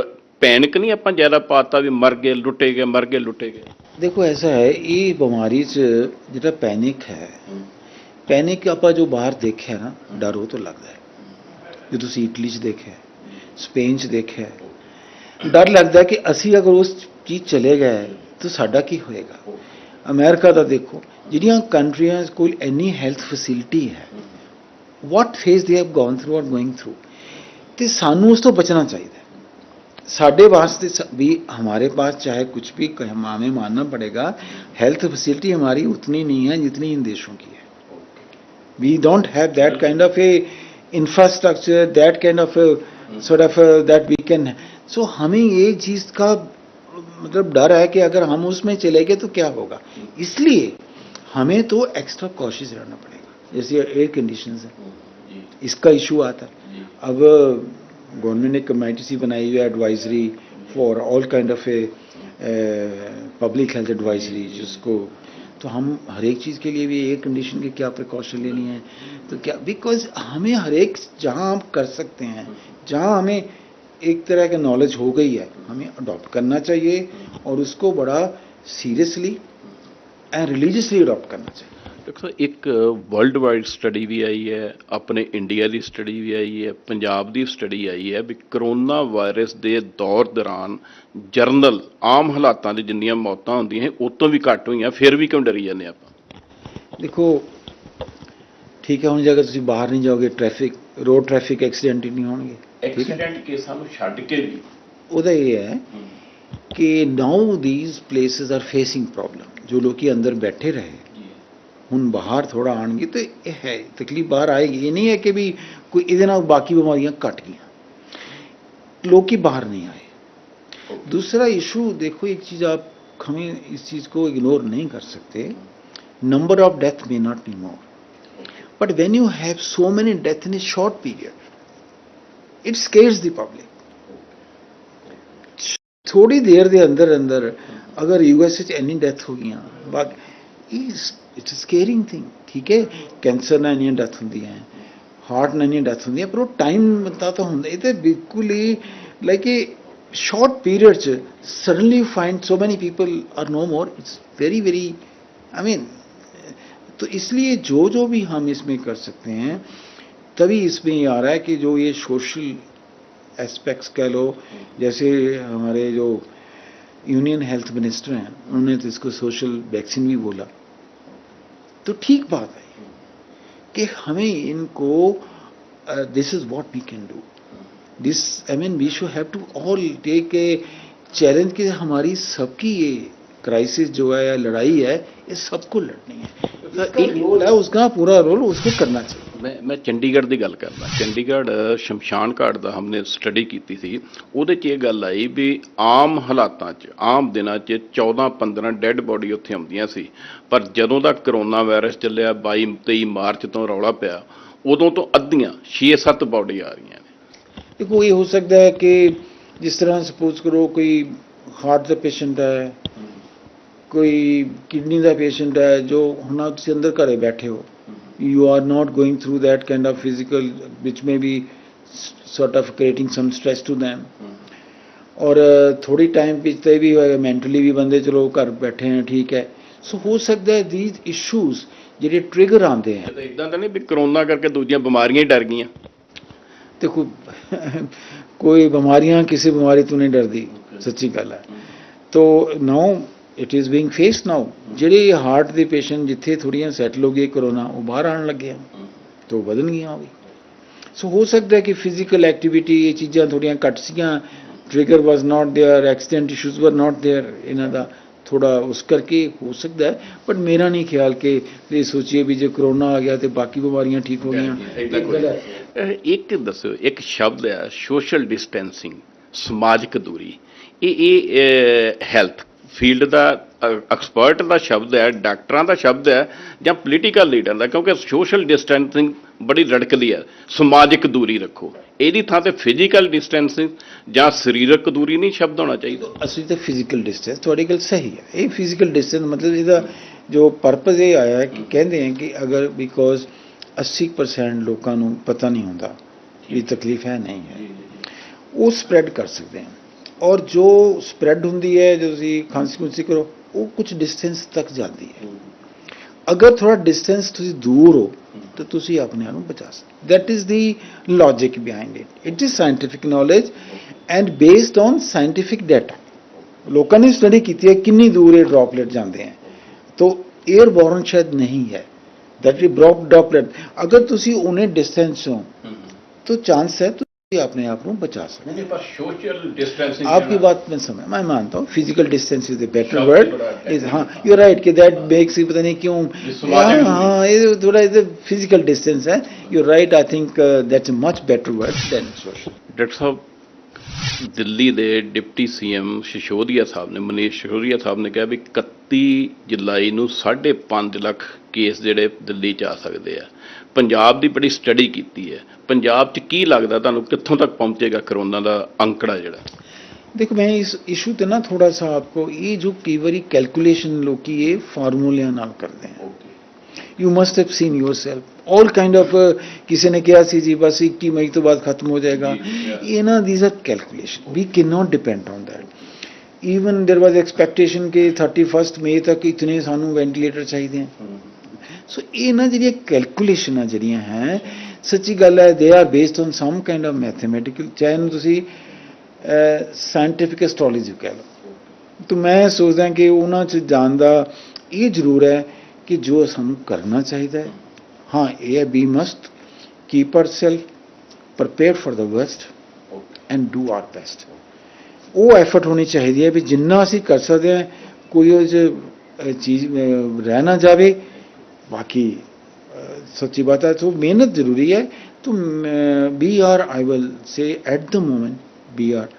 [SPEAKER 2] ਪੈਨਿਕ ਨਹੀਂ ਆਪਾਂ ਜ਼ਿਆਦਾ ਪਾਤਾ ਵੀ ਮਰ ਗਏ ਲੁੱਟੇ ਗਏ ਮਰ ਗਏ ਲੁੱਟੇ ਗਏ।
[SPEAKER 1] ਦੇਖੋ ਐਸਾ ਹੈ ਇਹ ਬਿਮਾਰੀ 'ਚ ਜਿਹੜਾ ਪੈਨਿਕ ਹੈ ਪੈਨਿਕ ਆਪਾਂ ਜੋ ਬਾਹਰ ਦੇਖਿਆ ਨਾ ਡਰ ਉਹ ਤੋਂ ਲੱਗਦਾ ਹੈ। ਜੋ ਤੁਸੀਂ ਇਟਲੀ 'ਚ ਦੇਖਿਆ ਸਪੇਨ 'ਚ ਦੇਖਿਆ ਡਰ ਲੱਗਦਾ ਹੈ ਕਿ ਅਸੀਂ ਅਗਰ ਉਸ ਚੀਜ਼ ਚਲੇ ਗਏ ਤਾਂ ਸਾਡਾ ਕੀ ਹੋਏਗਾ ਅਮਰੀਕਾ ਦਾ ਦੇਖੋ ਜਿਹੜੀਆਂ ਕੰਟਰੀਆਂ ਕੋਲ ਇੰਨੀ ਹੈਲਥ ਫੈਸਿਲਿਟੀ ਹੈ what phase they have gone through ਔਰ ਗੋਇੰਗ ਥਰੂ ਤੇ ਸਾਨੂੰ ਉਸ ਤੋਂ ਬਚਣਾ ਚਾਹੀਦਾ ਹੈ ਸਾਡੇ वास्ते स- भी हमारे पास चाहे कुछ भी क- हम- हमें मानना पड़ेगा हेल्थ फैसिलिटी हमारी उतनी नहीं है जितनी इन देशों की है we don't have that kind of a infrastructure that kind of sort of that we can so हमें ये चीज़ का मतलब डर है कि अगर हम उसमें चले गए तो क्या होगा? इसलिए हमें तो एक्स्ट्रा कॉशियस रहना पड़ेगा। जैसे एयर कंडीशन है। इसका इशू आता है। अब गवर्नमेंट ने कमेटी सी बनाई हुई है advisory for all kind of a public health advisory जिसको तो हम हर एक चीज़ के लिए भी एयर कंडीशन के क्या प्रिकॉशन लेनी है? तो क्या बिकॉज़ हमें हर एक, जहाँ हम कर सकते हैं, जहाँ हमें एक तरह का नॉलेज हो गई है, हमें अडॉप्ट करना चाहिए और उसको बड़ा सीरियसली एंड रिलीजियसली अडॉप्ट करना चाहिए।
[SPEAKER 2] ਦੇਖੋ ਇੱਕ ਵਰਲਡ ਵਾਈਡ ਸਟੱਡੀ ਵੀ ਆਈ ਹੈ ਆਪਣੇ ਇੰਡੀਆ ਦੀ ਸਟੱਡੀ ਵੀ ਆਈ ਹੈ ਪੰਜਾਬ ਦੀ ਸਟੱਡੀ ਆਈ ਹੈ ਵੀ ਕਰੋਨਾ ਵਾਇਰਸ ਦੇ ਦੌਰ ਦੌਰਾਨ ਜਰਨਲ ਆਮ ਹਾਲਾਤਾਂ 'ਚ ਜਿੰਨੀਆਂ ਮੌਤਾਂ ਹੁੰਦੀਆਂ ਉਹ ਤੋਂ ਵੀ ਘੱਟ ਹੋਈਆਂ ਫਿਰ ਵੀ ਕਿਉਂ ਡਰੀ ਜਾਂਦੇ ਆਪਾਂ?
[SPEAKER 1] ਦੇਖੋ ਠੀਕ ਹੈ ਹੁਣ ਜੇ ਅਗਰ ਤੁਸੀਂ ਬਾਹਰ ਨਹੀਂ ਜਾਓਗੇ ਟ੍ਰੈਫਿਕ ਰੋਡ ਟ੍ਰੈਫਿਕ ਐਕਸੀਡੈਂਟ ਹੀ ਨਹੀਂ ਹੋਣਗੇ
[SPEAKER 2] ਐਕਸੀਡੈਂਟ ਕੇਸਾਂ ਨੂੰ ਛੱਡ ਕੇ ਵੀ।
[SPEAKER 1] ਉਹਦਾ ਇਹ ਹੈ ਕਿ now these places are facing problem ਜੋ ਲੋਕੀ ਅੰਦਰ ਬੈਠੇ ਰਹੇ। ਹੁਣ ਬਾਹਰ ਥੋੜਾ ਆਣਗੇ ਤੇ ਇਹ ਹੈ ਤਕਲੀਫ ਬਾਹਰ ਆਏਗੀ ਇਹ ਨਹੀਂ ਹੈ ਕਿ ਵੀ ਕੋਈ ਇਹਦੇ ਨਾਲ ਬਾਕੀ ਬਿਮਾਰੀਆਂ ਘਟ ਗਈਆਂ ਲੋਕੀ ਬਾਹਰ नहीं आए दूसरा इशू देखो एक चीज आप हमें इस चीज को इग्नोर नहीं कर सकते number of death may not be more but when you have so many death in a short period it scares the public ਥੋੜੀ ਦੇਰ ਦੇ ਅੰਦਰ ਅੰਦਰ ਅਗਰ ਯੂਐਸ ਵਿੱਚ ਇੰਨੀ ਡੈਥ ਹੋ ਗਈਆਂ ਬਾਕੀ ਇਸ ਇਟਸ ਅ ਸਕੇਰਿੰਗ ਥਿੰਗ ਠੀਕ ਹੈ ਕੈਂਸਰ ਨਾਲ ਇੰਨੀਆਂ ਡੈਥ ਹੁੰਦੀਆਂ ਹੈ ਹਾਰਟ ਨਾਲ ਇੰਨੀਆਂ ਡੈਥ ਹੁੰਦੀਆਂ ਪਰ ਉਹ ਟਾਈਮ ਤਾਂ ਤਾਂ ਹੁੰਦਾ ਇਹ ਤੇ ਬਿਲਕੁਲ ਹੀ ਲਾਈਕ ਇਹ short period ਚ suddenly you find so many people are no more it's very very i mean तो इसलिए जो जो भी हम इसमें कर सकते हैं तभी इसमें ये आ रहा है कि जो ये सोशल एस्पेक्ट्स कह लो जैसे हमारे जो यूनियन हेल्थ मिनिस्टर हैं उन्होंने तो इसको सोशल वैक्सीन भी बोला तो ठीक बात है कि हमें इनको this is what we can do this I mean we should have to all take a challenge कि हमारी सबकी ये क्राइसिस जो है या लड़ाई है ये सबको लड़नी है। एक रोल है उसका पूरा रोल उसको करना चाहिए।
[SPEAKER 2] ਮੈਂ ਮੈਂ ਚੰਡੀਗੜ੍ਹ ਦੀ ਗੱਲ ਕਰਦਾ। ਚੰਡੀਗੜ੍ਹ ਸ਼ਮਸ਼ਾਨ ਘਾਟ ਦਾ ਹਮਨੇ ਸਟੱਡੀ ਕੀਤੀ ਸੀ। ਉਹਦੇ 'ਚ ਇਹ ਗੱਲ ਆਈ ਵੀ ਆਮ ਹਾਲਾਤਾਂ 'ਚ ਆਮ ਦਿਨਾਂ 'ਚ 14 15 ਡੈੱਡ ਬੋਡੀ ਉੱਥੇ ਆਉਂਦੀਆਂ ਸੀ। ਪਰ ਜਦੋਂ ਦਾ ਕਰੋਨਾ ਵਾਇਰਸ ਚੱਲਿਆ 22 23 ਮਾਰਚ ਤੋਂ ਰੌਲਾ ਪਿਆ ਉਦੋਂ ਤੋਂ ਅੱਧੀਆਂ 6-7 ਬੋਡੀ ਆ ਰਹੀਆਂ ਨੇ।
[SPEAKER 1] ਦੇਖੋ ਇਹ ਹੋ ਸਕਦਾ ਹੈ ਕਿ ਜਿਸ ਤਰ੍ਹਾਂ ਸਪੋਜ਼ ਕਰੋ ਕੋਈ ਹਾਰਟ ਦਾ ਪੇਸ਼ੈਂਟ ਹੈ ਕੋਈ ਕਿਡਨੀ ਦਾ ਪੇਸ਼ੈਂਟ ਹੈ ਜੋ ਹੁਣ ਤੁਸੀਂ ਅੰਦਰ ਘਰੇ ਬੈਠੇ ਹੋ you are not going through that kind of physical which may be sort of creating some stress to them. ਔਰ ਥੋੜੀ ਟਾਈਮ ਵਿੱਚ ਤੇ ਵੀ ਮੈਂਟਲੀ ਵੀ ਬੰਦੇ ਚਲੋ ਘਰ ਬੈਠੇ ਹਨ ਠੀਕ ਹੈ ਸੋ ਹੋ ਸਕਦਾ ਹੈ these issues ਜਿਹੜੇ ਟ੍ਰਿਗਰ ਆਉਂਦੇ ਹਨ
[SPEAKER 2] ਇਦਾਂ ਤਾਂ ਨਹੀਂ ਵੀ ਕਰੋਨਾ ਕਰਕੇ ਦੂਜੀਆਂ ਬਿਮਾਰੀਆਂ ਹੀ ਡਰ ਗਈਆਂ
[SPEAKER 1] ਦੇਖੋ ਕੋਈ ਬਿਮਾਰੀਆਂ ਕਿਸੇ ਬਿਮਾਰੀ ਤੋਂ ਨਹੀਂ ਡਰਦੀ ਸੱਚੀ ਗੱਲ ਹੈ ਤੋ now it is being faced now ਜਿਹੜੇ ਹਾਰਟ ਦੇ ਪੇਸ਼ੈਂਟ ਜਿੱਥੇ ਥੋੜੀਆਂ ਸੈਟਲ ਹੋ ਗਏ ਕਰੋਨਾ ਉਹ ਬਾਹਰ ਆਉਣ ਲੱਗੇ ਆ ਤੋ ਵਧਣ ਗਈਆਂ ਉਹ ਵੀ ਸੋ ਹੋ ਸਕਦਾ ਹੈ ਕਿ ਫਿਜ਼ੀਕਲ ਐਕਟੀਵਿਟੀ ਇਹ ਚੀਜ਼ਾਂ ਥੋੜੀਆਂ ਘੱਟ ਸੀਗੀਆਂ trigger was not there accident issues were not there ਇਹਨਾਂ ਦਾ ਥੋੜਾ ਉਸ ਕਰਕੇ ਹੋ ਸਕਦਾ ਹੈ ਬਟ ਮੇਰਾ ਨਹੀਂ ਖਿਆਲ ਕਿ ਇਹ ਸੋਚੀਏ ਵੀ ਜੇ ਕਰੋਨਾ ਆ ਗਿਆ ਤੇ ਬਾਕੀ ਬਿਮਾਰੀਆਂ ਠੀਕ ਹੋ ਗਈਆਂ
[SPEAKER 2] ਏਦਾਂ ਕੋਈ ਅਹ ਇੱਕ ਦੱਸੋ ਇੱਕ ਸ਼ਬਦ ਹੈ ਸੋਸ਼ਲ ਡਿਸਟੈਂਸਿੰਗ ਸਮਾਜਿਕ ਦੂਰੀ ਇਹ ਇਹ ਹੈਲਥ ਫੀਲਡ ਦਾ ਐਕਸਪਰਟ ਦਾ ਸ਼ਬਦ ਹੈ, ਡਾਕਟਰਾਂ ਦਾ ਸ਼ਬਦ ਹੈ, ਜਾਂ ਪੋਲੀਟੀਕਲ ਲੀਡਰ ਦਾ, ਕਿਉਂਕਿ ਸੋਸ਼ਲ ਡਿਸਟੈਂਸਿੰਗ ਬੜੀ ਰੜਕਦੀ ਹੈ। ਸਮਾਜਿਕ ਦੂਰੀ ਰੱਖੋ। ਇਹਦੀ ਥਾਂ ਤੇ ਫਿਜ਼ੀਕਲ ਡਿਸਟੈਂਸਿੰਗ ਜਾਂ ਸਰੀਰਕ ਦੂਰੀ ਨਹੀਂ ਸ਼ਬਦ ਹੋਣਾ ਚਾਹੀਦਾ।
[SPEAKER 1] ਅਸੀਂ ਤਾਂ ਫਿਜ਼ੀਕਲ ਡਿਸਟੈਂਸ, ਤੁਹਾਡੀ ਗੱਲ ਸਹੀ ਹੈ। ਇਹ ਫਿਜ਼ੀਕਲ ਡਿਸਟੈਂਸ ਮਤਲਬ ਇਹਦਾ ਜੋ ਪਰਪਸ ਇਹ ਆਇਆ ਹੈ ਕਿ ਕਹਿੰਦੇ ਹੈ ਕਿ ਅਗਰ ਬਿਕੋਜ਼ 80% ਲੋਕਾਂ ਨੂੰ ਪਤਾ ਨਹੀਂ ਹੁੰਦਾ ਇਹ ਤਕਲੀਫ ਹੈ, ਨਹੀਂ ਹੈ, ਉਹ ਸਪਰੈਡ ਕਰ ਸਕਦੇ ਹਨ। ਔਰ ਜੋ ਸਪਰੈਡ ਹੁੰਦੀ ਹੈ ਜੋ ਤੁਸੀਂ ਖਾਂਸੀ ਖੁਸੀ ਕਰੋ ਉਹ ਕੁਝ ਡਿਸਟੈਂਸ ਤੱਕ ਜਾਂਦੀ ਹੈ। ਅਗਰ ਥੋੜਾ ਡਿਸਟੈਂਸ ਤੁਸੀਂ ਦੂਰ ਹੋ ਤਾਂ ਤੁਸੀਂ ਆਪਣੇ ਆਪ ਨੂੰ ਬਚਾ ਸਕਦੇ that is the logic behind it it is scientific knowledge and based on scientific data ਲੋਕਾਂ ਨੇ ਸਟੱਡੀ ਕੀਤੀ ਹੈ ਕਿੰਨੀ ਦੂਰ ਇਹ ਡ੍ਰੌਪਲੇਟ ਜਾਂਦੇ ਹਨ ਤਾਂ 에ਅਰ ਬੋਰਨ ਸ਼ਾਇਦ ਨਹੀਂ ਹੈ। ਦੈਟ ਇਜ਼ ਬ੍ਰੌਪ ਡ੍ਰੌਪਲੇਟ ਅਗਰ ਤੁਸੀਂ ਉਹਨੇ ਡਿਸਟੈਂਸ ਹੋ ਤਾਂ ਚਾਂਸ ਹੈ भी अपने आप को बचा सकते आपकी बात में समय मैं मानता हूँ physical distance is
[SPEAKER 2] a
[SPEAKER 1] better
[SPEAKER 2] word
[SPEAKER 1] is हाँ यू राइट कि दैट मेक्स पता नहीं क्यों हाँ ये थोड़ा इज फिजिकल डिस्टेंस है you right I think that's much better word than social
[SPEAKER 2] doctor साहब ਦਿੱਲੀ ਦੇ ਡਿਪਟੀ ਸੀਐਮ ਸ਼ਿਸ਼ੋਦੀਆ ਸਾਹਿਬ ਨੇ ਮਨੀਸ਼ ਸ਼ਿਸ਼ੋਦੀਆ ਸਾਹਿਬ ਨੇ ਕਿਹਾ ਵੀ 31 ਜੁਲਾਈ ਨੂੰ 5.5 ਲੱਖ ਕੇਸ ਜਿਹੜੇ ਦਿੱਲੀ ਚ ਆ ਸਕਦੇ ਆ ਪੰਜਾਬ ਦੀ ਬੜੀ ਸਟੱਡੀ ਕੀਤੀ ਹੈ ਪੰਜਾਬ ਚ ਕੀ ਲੱਗਦਾ ਤੁਹਾਨੂੰ ਕਿੱਥੋਂ ਤੱਕ ਪਹੁੰਚੇਗਾ ਕਰੋਨਾ ਦਾ ਅੰਕੜਾ ਜਿਹੜਾ
[SPEAKER 1] देखो मैं इस इशू ਤੇ ਨਾ ਥੋੜਾ ਸਾ ਆਪਕੋ ਇਹ ਜੋ ਕਈ ਵਾਰੀ ਕੈਲਕੂਲੇਸ਼ਨ ਲੋਕੀ ਇਹ ਫਾਰਮੂਲਿਆਂ ਨਾਲ ਕਰਦੇ ਹਨ you must have seen yourself all kind of uh, ਕਿਸੇ ਨੇ ਕਿਹਾ ਸੀ ਜੀ ਬਸ 21 ਮਈ ਤੋਂ ਬਾਅਦ ਖਤਮ ਹੋ ਜਾਏਗਾ ਇਹਨਾਂ these are calculation we cannot depend on that even there was expectation ਕਿ 31st ਮਈ ਤੱਕ ਇਤਨੇ ਸਾਨੂੰ ਵੈਂਟੀਲੇਟਰ ਚਾਹੀਦੇ ਹਨ ਸੋ ਇਹਨਾਂ ਜਿਹੜੀਆਂ ਕੈਲਕੂਲੇਸ਼ਨਾਂ ਜਿਹੜੀਆਂ ਹੈ, ਸੱਚੀ ਗੱਲ ਹੈ they are based on some kind of mathematical ਚਾਹੇ ਇਹਨੂੰ ਤੁਸੀਂ ਸਾਇੰਟੀਫਿਕ ਐਸਟ੍ਰੋਲੋਜੀ ਕਹਿ ਲਓ। ਤਾਂ ਮੈਂ ਸੋਚਦਾ ਕਿ ਉਹਨਾਂ 'ਚ ਜਾਣ ਦਾ ਇਹ ਜ਼ਰੂਰ ਹੈ ਕਿ ਜੋ ਸਾਨੂੰ ਕਰਨਾ ਚਾਹੀਦਾ ਹੈ, ਹਾਂ ਇਹ ਹੈ we must keep ourself prepare for the worst and do our best ਉਹ ਐਫਰਟ ਹੋਣੀ ਚਾਹੀਦੀ ਹੈ ਵੀ ਜਿੰਨਾ ਅਸੀਂ ਕਰ ਸਕਦੇ ਹਾਂ, ਕੋਈ ਉਹ 'ਚ ਚੀਜ਼ ਰਹਿ ਨਾ ਜਾਵੇ ਬਾਕੀ ਅਹ, ਸੱਚੀ ਬਾਤ ਹੈ ਸੋ ਮਿਹਨਤ ਜ਼ਰੂਰੀ ਹੈ तो we are I will say at the moment we are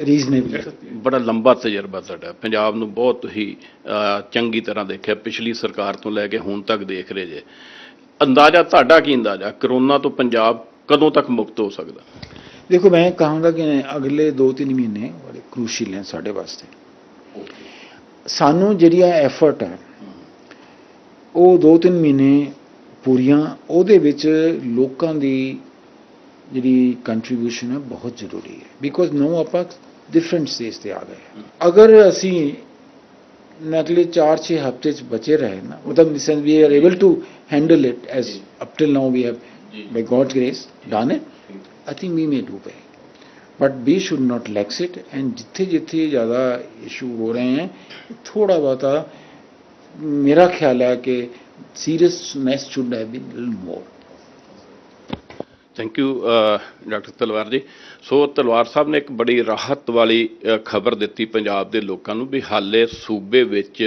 [SPEAKER 1] reasonable
[SPEAKER 2] ਬੜਾ ਲੰਬਾ ਤਜਰਬਾ ਤੁਹਾਡਾ ਪੰਜਾਬ ਨੂੰ ਬਹੁਤ ਹੀ ਅਹ, ਚੰਗੀ ਤਰ੍ਹਾਂ ਦੇਖਿਆ ਪਿਛਲੀ ਸਰਕਾਰ ਤੋਂ ਲੈ ਕੇ ਹੁਣ ਤੱਕ ਦੇਖ ਰਹੇ ਜੇ ਅੰਦਾਜ਼ਾ ਤੁਹਾਡਾ ਕੀ ਅੰਦਾਜ਼ਾ ਕਰੋਨਾ ਤੋਂ ਪੰਜਾਬ ਕਦੋਂ ਤੱਕ ਮੁਕਤ ਹੋ ਸਕਦਾ
[SPEAKER 1] देखो मैं कहूँगा कि अगले दो तीन महीने बड़े क्रूशियल हैं साढ़े वास्ते ਸਾਨੂੰ ਜਿਹੜੀਆਂ ਐਫਰਟ ਹੈ ਉਹ 2-3 ਮਹੀਨੇ ਪੂਰੀਆਂ ਉਹਦੇ ਵਿੱਚ ਲੋਕਾਂ ਦੀ ਜਿਹੜੀ ਕੰਟਰੀਬਿਊਸ਼ਨ ਹੈ ਬਹੁਤ ਜ਼ਰੂਰੀ ਹੈ। ਬਿਕੋਜ਼ ਨੋ ਆਪਾਂ ਡਿਫਰੈਂਟ ਸਟੇਜ ਤੇ ਆ ਗਏ ਅਗਰ ਅਸੀਂ ਅਗਲੇ 4-6 ਹਫ਼ਤੇ ਚ ਬਚੇ ਰਹੇ ਨਾ ਮਤਲਬ mission we are able to handle it as up till now we have by God grace done it I think we may do back but we should not lax it and जिथे जिथे ज़्यादा इशू हो रहे हैं थोड़ा बहुत ਮੇਰਾ ਖਿਆਲ ਹੈ ਕਿ seriousness should have been little more.
[SPEAKER 2] Thank you doctor Talwar ji so Talwar ਸਾਹਿਬ ਨੇ ਇੱਕ ਬੜੀ ਰਾਹਤ ਵਾਲੀ ਖਬਰ ਦਿੱਤੀ ਪੰਜਾਬ ਦੇ ਲੋਕਾਂ ਨੂੰ ਵੀ ਹਾਲੇ ਸੂਬੇ ਵਿੱਚ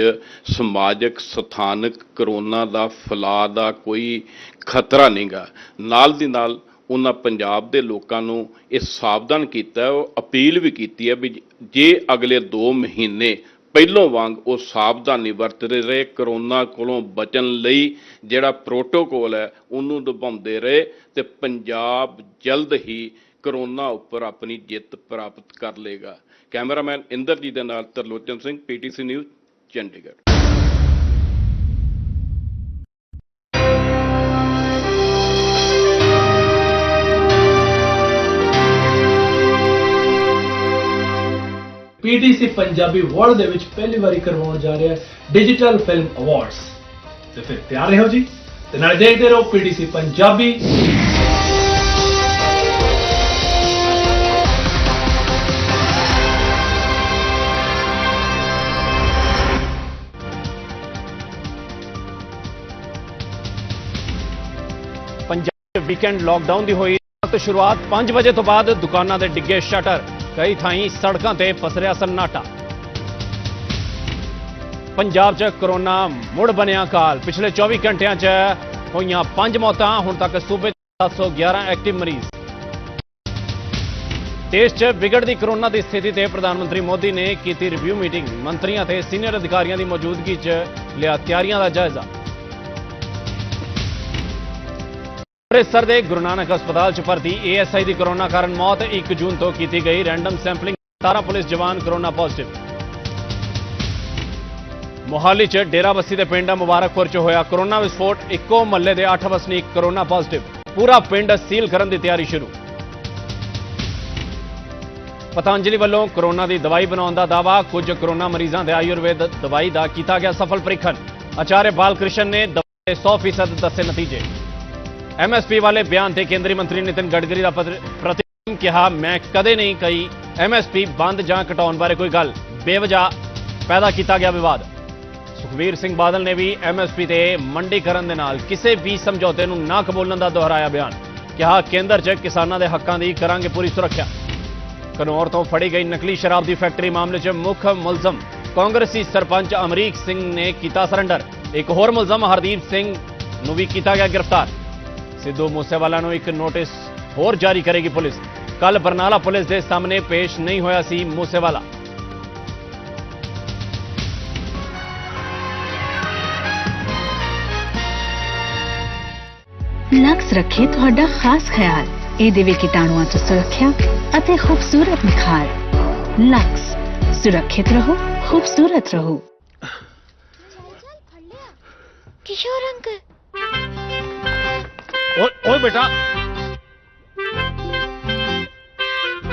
[SPEAKER 2] ਸਮਾਜਿਕ ਸਥਾਨਕ ਕਰੋਨਾ ਦਾ ਫੈਲਾਅ ਦਾ ਕੋਈ ਖਤਰਾ ਨਹੀਂਗਾ ਨਾਲ ਦੀ ਨਾਲ ਉਹਨਾਂ ਪੰਜਾਬ ਦੇ ਲੋਕਾਂ ਨੂੰ ਇਹ ਸਾਵਧਾਨ ਕੀਤਾ ਉਹ ਅਪੀਲ ਵੀ ਕੀਤੀ ਹੈ ਵੀ ਜੇ ਅਗਲੇ 2 ਮਹੀਨੇ ਪਹਿਲੋਂ ਵਾਂਗ ਉਹ ਸਾਵਧਾਨੀ ਵਰਤਦੇ ਰਹੇ ਕਰੋਨਾ ਕੋਲੋਂ ਬਚਣ ਲਈ ਜਿਹੜਾ ਪ੍ਰੋਟੋਕੋਲ ਹੈ, ਉਹਨੂੰ ਨਿਭਾਉਂਦੇ ਰਹੇ ਤੇ ਪੰਜਾਬ ਜਲਦ ਹੀ ਕਰੋਨਾ ਉੱਪਰ ਆਪਣੀ ਜਿੱਤ ਪ੍ਰਾਪਤ ਕਰ ਲੇਗਾ ਕੈਮਰਾਮੈਨ ਇੰਦਰਜੀਤ ਦੇ ਨਾਲ Tarlochan Singh, PTC news, Chandigarh.
[SPEAKER 3] PTC Punjabi world ਦੇ ਵਿੱਚ ਪਹਿਲੀ ਵਾਰੀ ਕਰਵਾਉਣ ਜਾ ਰਿਹਾ ਹੈ ਡਿਜੀਟਲ ਫਿਲਮ ਅਵਾਰਡਸ। ਤੇ ਫਿਰ ਤਿਆਰ ਰਹੋ ਜੀ, ਤੇ ਨਾਲ ਦੇਖਦੇ ਰਹੋ PTC
[SPEAKER 4] Punjabi. Punjab weekend lockdown ਦੀ ਹੋਈ, ਤੇ ਸ਼ੁਰੂਆਤ 5 ਵਜੇ ਤੋਂ ਬਾਅਦ ਦੁਕਾਨਾਂ ਦੇ ਡਿੱਗੇ ਸ਼ਟਰ। ਕਈ ਥਾਈਂ ਸੜਕਾਂ ਤੇ ਪਸਰਿਆ ਸੰਨਾਟਾ। ਪੰਜਾਬ 'ਚ ਕਰੋਨਾ ਮੁੜ ਬਣਿਆ ਕਾਲ। ਪਿਛਲੇ 24 ਘੰਟਿਆਂ 'ਚ ਹੋਈਆਂ 5 ਮੌਤਾਂ, ਹੁਣ ਤੱਕ ਸੂਬੇ 'ਚ 711 ਐਕਟਿਵ ਮਰੀਜ਼। ਦੇਸ਼ 'ਚ ਵਿਗੜਦੀ ਕਰੋਨਾ ਦੀ ਸਥਿਤੀ ਤੇ ਪ੍ਰਧਾਨ ਮੰਤਰੀ ਮੋਦੀ ਨੇ ਕੀਤੀ ਰਿਵਿਊ ਮੀਟਿੰਗ। ਮੰਤਰੀਆਂ ਤੇ ਸੀਨੀਅਰ ਅਧਿਕਾਰੀਆਂ ਦੀ ਮੌਜੂਦਗੀ 'ਚ ਲਿਆ ਤਿਆਰੀਆਂ ਦਾ ਜਾਇਜ਼ਾ। ਅੰਮ੍ਰਿਤਸਰ ਦੇ ਗੁਰੂ ਨਾਨਕ ਹਸਪਤਾਲ 'ਚ ਭਰਤੀ ਏਐਸਆਈ ਦੀ ਕਰੋਨਾ ਕਾਰਨ ਮੌਤ 1 ਜੂਨ ਤੋਂ ਕੀਤੀ ਗਈ ਰੈਂਡਮ ਸੈਂਪਲਿੰਗ। 17 ਪੁਲਿਸ ਜਵਾਨ ਕਰੋਨਾ ਪੋਜ਼ਿਟਿਵ। ਮੋਹਾਲੀ 'ਚ ਡੇਰਾਬੱਸੀ ਦੇ ਪਿੰਡ ਮੁਬਾਰਕਪੁਰ 'ਚ ਹੋਇਆ ਕਰੋਨਾ ਵਿਸਫੋਟ। ਇੱਕੋ ਮਹੱਲੇ ਦੇ 8 ਵਸਨੀਕ ਕਰੋਨਾ ਪੋਜ਼ਿਟਿਵ। ਪੂਰਾ ਪਿੰਡ ਸੀਲ ਕਰਨ ਦੀ ਤਿਆਰੀ ਸ਼ੁਰੂ। ਪਤੰਜਲੀ ਵੱਲੋਂ ਕਰੋਨਾ ਦੀ ਦਵਾਈ ਬਣਾਉਣ ਦਾ ਦਾਵਾ ਕੁਝ ਕਰੋਨਾ ਮਰੀਜ਼ਾਂ ਦੇ ਆਯੁਰਵੇਦ ਦਵਾਈ ਦਾ ਕੀਤਾ ਗਿਆ ਸਫਲ ਪ੍ਰੀਖਣ। ਆਚਾਰਿਆ ਬਾਲਕ੍ਰਿਸ਼ਨ ਨੇ ਦਵਾਈ ਦੇ 100% ਦੱਸੇ ਨਤੀਜੇ। ਐਮਐਸਪੀ ਵਾਲੇ ਬਿਆਨ ਤੇ ਕੇਂਦਰੀ ਮੰਤਰੀ ਨਿਤਿਨ ਗਡਕਰੀ ਦਾ ਪੱਤਰ- ਪ੍ਰਤੀਕਰਮ ਕਿਹਾ, ਮੈਂ ਕਦੇ ਨਹੀਂ ਕਹੀ ਐਮਐਸਪੀ ਬੰਦ ਜਾਂ ਘਟਾਉਣ ਬਾਰੇ ਕੋਈ ਗੱਲ। ਬੇਵਜਾ ਪੈਦਾ ਕੀਤਾ ਗਿਆ ਵਿਵਾਦ। ਸੁਖਵੀਰ ਸਿੰਘ ਬਾਦਲ ਨੇ ਵੀ ਐਮਐਸਪੀ ਤੇ ਮੰਡੀਕਰਨ ਦੇ ਨਾਲ ਕਿਸੇ ਵੀ ਸਮਝੌਤੇ ਨੂੰ ਨਾ ਕਬੂਲਣ ਦਾ ਦੁਹਰਾਇਆ ਬਿਆਨ। ਕਿਹਾ, ਕੇਂਦਰ 'ਚ ਕਿਸਾਨਾਂ ਦੇ ਹੱਕਾਂ ਦੀ ਕਰਾਂਗੇ ਪੂਰੀ ਸੁਰੱਖਿਆ। ਕਨੌਰ ਤੋਂ ਫੜੀ ਗਈ ਨਕਲੀ ਸ਼ਰਾਬ ਦੀ ਫੈਕਟਰੀ ਮਾਮਲੇ 'ਚ ਮੁੱਖ ਮੁਲਜ਼ਮ ਕਾਂਗਰਸੀ ਸਰਪੰਚ ਅਮਰੀਕ ਸਿੰਘ ਨੇ ਕੀਤਾ ਸਰੈਂਡਰ। ਇੱਕ ਹੋਰ ਮੁਲਜ਼ਮ ਹਰਦੀਪ ਸਿੰਘ ਨੂੰ ਵੀ ਕੀਤਾ ਗਿਆ ਗ੍ਰਿਫਤਾਰ। ਸਿੱਧੂ ਮੂਸੇਵਾਲਾ ਨੂੰ ਇੱਕ ਨੋਟਿਸ ਹੋਰ ਜਾਰੀ ਕਰੇਗੀ ਪੁਲਿਸ। ਕੱਲ ਬਰਨਾਲਾ ਪੁਲਿਸ ਦੇ ਸਾਹਮਣੇ ਪੇਸ਼ ਨਹੀਂ ਹੋਇਆ ਸੀ ਮੂਸੇਵਾਲਾ।
[SPEAKER 5] ਲਕਸ ਰੱਖੇ ਤੁਹਾਡਾ ਖਾਸ ਖਿਆਲ। ਇਹ ਦੇਵੇ ਕੀਟਾਣੂਆਂ ਤੋਂ ਸੁਰੱਖਿਆ ਅਤੇ ਖੂਬਸੂਰਤ ਨਿਖਾਰ। ਲਕਸ ਸੁਰੱਖਿਤ ਰਹੋ ਖੂਬਸੂਰਤ ਰਹੋ।
[SPEAKER 6] ਕਿਸ਼ੋਰ ਅੰਕਲ
[SPEAKER 4] ਓਏ ਓਏ ਬੇਟਾ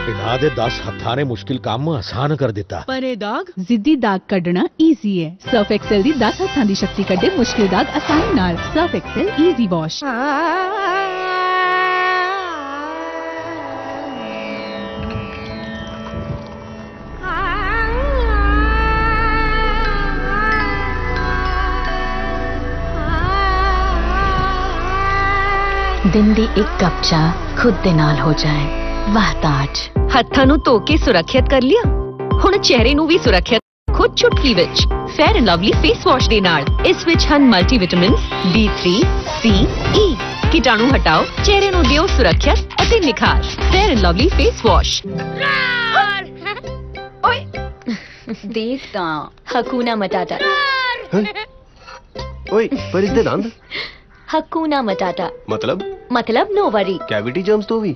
[SPEAKER 7] ਇਹਨਾਂ ਦੇ 10 ਹੱਥਾਂ ਨੇ ਮੁਸ਼ਕਿਲ ਕੰਮ ਆਸਾਨ ਕਰ ਦਿੱਤਾ
[SPEAKER 8] ਪਰ ਇਹ ਦਾਗ ਜ਼ਿੱਦੀ ਦਾਗ ਕੱਢਣਾ ਈਜ਼ੀ ਹੈ ਸਰਫ ਐਕਸਲ ਦੀ 10 ਹੱਥਾਂ ਦੀ ਸ਼ਕਤੀ ਕੱਢੇ ਮੁਸ਼ਕਿਲ ਦਾਗ ਆਸਾਨੀ ਨਾਲ ਸਰਫ ਐਕਸਲ ਈਜ਼ੀ ਵਾਸ਼ ਦਿਨ ਦੀ ਇੱਕ ਕੱਪ ਚਾਹ ਖੁਦ ਦੇ ਨਾਲ ਹੋ ਜਾਏ। ਵਾਹ ਤਾਜ।
[SPEAKER 9] ਹੱਥਾਂ ਨੂੰ ਧੋ ਕੇ ਸੁਰੱਖਿਅਤ ਕਰ ਲਿਆ। ਹੁਣ ਚਿਹਰੇ ਨੂੰ ਵੀ ਸੁਰੱਖਿਅਤ ਖੁਦ ਚੁਟਕੀ ਵਿੱਚ। Fair and Lovely face wash ਦੇ ਨਾਲ। ਇਸ ਵਿੱਚ ਹਨ multi vitamins B3 C E ਕੀਟਾਣੂ ਹਟਾਓ ਚਿਹਰੇ ਨੂੰ ਦਿਓ ਸੁਰੱਖਿਅਤ ਅਤੇ ਨਿਖਾਰ। Fair and Lovely face wash ਓਏ। ਦੇਖ ਤਾਂ। ਹਕੂਨਾ ਮਟਾਟਾ।
[SPEAKER 10] ਓਏ ਪਰ ਇਸ ਦੇ ਦੰਦ
[SPEAKER 9] ਹਕੂਨਾ ਮਟਾਟਾ।
[SPEAKER 10] ਮਤਲਬ?
[SPEAKER 9] ਮਤਲਬ ਨੋ ਵਰੀ
[SPEAKER 10] ਕੈਵਿਟੀ ਜਰਮਸ ਤੋਂ ਵੀ।